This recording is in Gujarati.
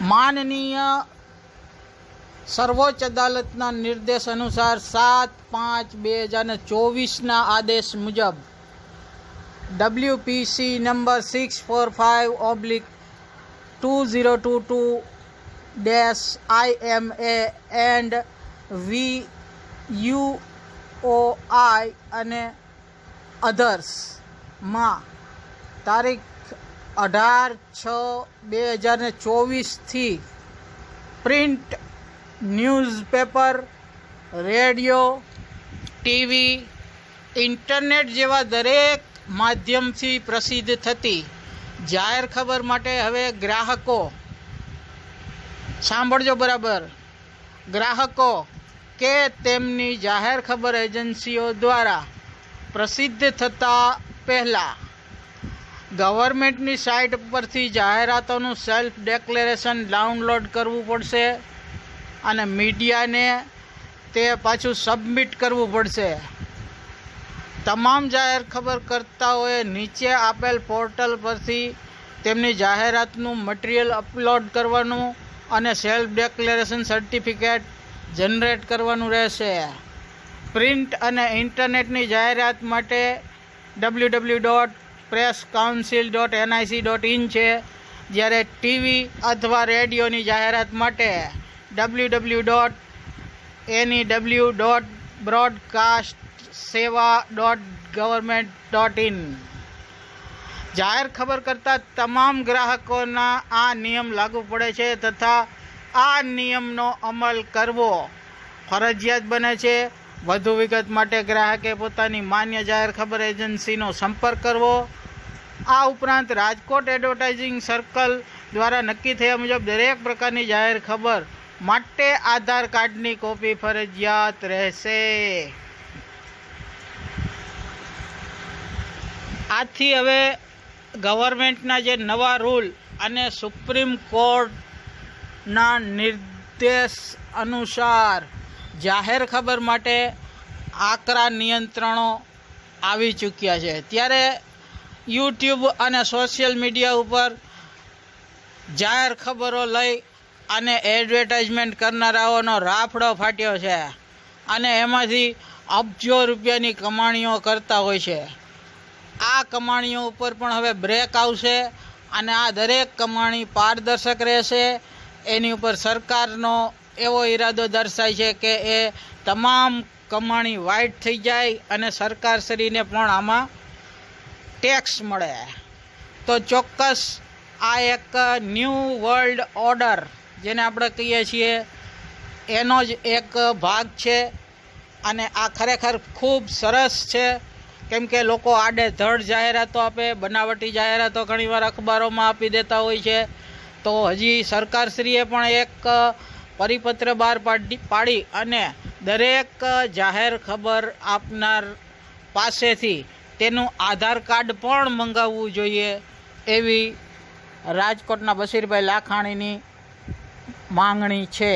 માનનીય સર્વોચ્ચ અદાલતના નિર્દેશ અનુસાર સાત પાંચ બે હજાર ચોવીસના આદેશ મુજબ WPC number six four five oblique two zero two two dash I M A and V U O I અને અધર્સમાં તારીખ અઢાર છ બે હજાર ને ચોવીસથી print newspaper, radio, TV, internet જેવા દરેક માધ્યમથી પ્રસિદ્ધ થતી. જાહેર ખબર માટે હવે ગ્રાહકો, સાંભળજો બરાબર. ગ્રાહકો કે તેમની જાહેર ખબર એજન્સીઓ દ્વારા પ્રસિદ્ધ થતાં પહેલાં ગવર્મેન્ટની સાઇટ પરથી જાહેરાતોનું સેલ્ફ ડેક્લેરેશન ડાઉનલોડ કરવું પડશે અને મીડિયાને તે પાછું સબમિટ કરવું પડશે. તમામ જાહેર ખબર કરતાઓએ નીચે આપેલ પોર્ટલ પરથી તેમની જાહેરાતનું મટીરિયલ અપલોડ કરવાનું અને સેલ્ફ ડેક્લેરેશન સર્ટિફિકેટ જનરેટ કરવાનું રહેશે. પ્રિન્ટ અને ઇન્ટરનેટની જાહેરાત માટે W W dot press council dot NIC dot in છે, જ્યારે ટીવી અથવા રેડિયોની જાહેરાત માટે W W dot any W dot broadcast Seva dot government dot in જાહેર ખબર કરતા તમામ ગ્રાહકોના આ નિયમ લાગુ પડે છે તથા આ નિયમનો અમલ કરવો ફરજિયાત બને છે. વધુ વિગત માટે ગ્રાહકે પોતાની માન્ય જાહેર ખબર એજન્સીનો સંપર્ક કરવો. આ ઉપરાંત રાજકોટ એડવર્ટાઇઝિંગ સર્કલ દ્વારા નક્કી થયા મુજબ દરેક પ્રકારની જાહેર ખબર માટે આધાર કાર્ડની કોપી ફરજિયાત રહેશે. આથી હવે ગવર્મેન્ટના જે નવા રૂલ અને સુપ્રીમ કોર્ટના નિર્દેશ અનુસાર જાહેર ખબર માટે આકરા નિયંત્રણો આવી ચૂક્યા છે. ત્યારે યુટ્યુબ અને સોશિયલ મીડિયા ઉપર જાહેર ખબરો લઈ અને એડવર્ટાઇઝમેન્ટ કરનારાઓનો રાફડો ફાટ્યો છે અને એમાંથી અબજો રૂપિયાની કમાણીઓ કરતા હોય છે. આ કમાણીઓ ઉપર પણ હવે બ્રેક આવશે અને આ દરેક કમાણી પારદર્શક રહેશે. એની ઉપર સરકારનો એવો ઈરાદો દર્શાય છે કે એ તમામ કમાણી વાઇટ થઈ જાય અને સરકારશ્રીને પણ આમાં ટેક્સ મળે. તો ચોક્કસ આ એક ન્યૂ વર્લ્ડ ઓર્ડર જેને આપણે કહીએ છીએ, એનો જ એક ભાગ છે અને આ ખરેખર ખૂબ સરસ છે. કેમ કે લોકો આડે ધડ જાહેરાતો આપે, બનાવટી જાહેરાતો ઘણીવાર અખબારોમાં આપી દેતા હોય છે. તો હજી સરકારશ્રીએ પણ એક પરિપત્ર બહાર પાડી પાડી અને દરેક જાહેર ખબર આપનાર પાસેથી તેનું આધાર કાર્ડ પણ મંગાવવું જોઈએ એવી રાજકોટના બશીરભાઈ લાખાણીની માંગણી છે.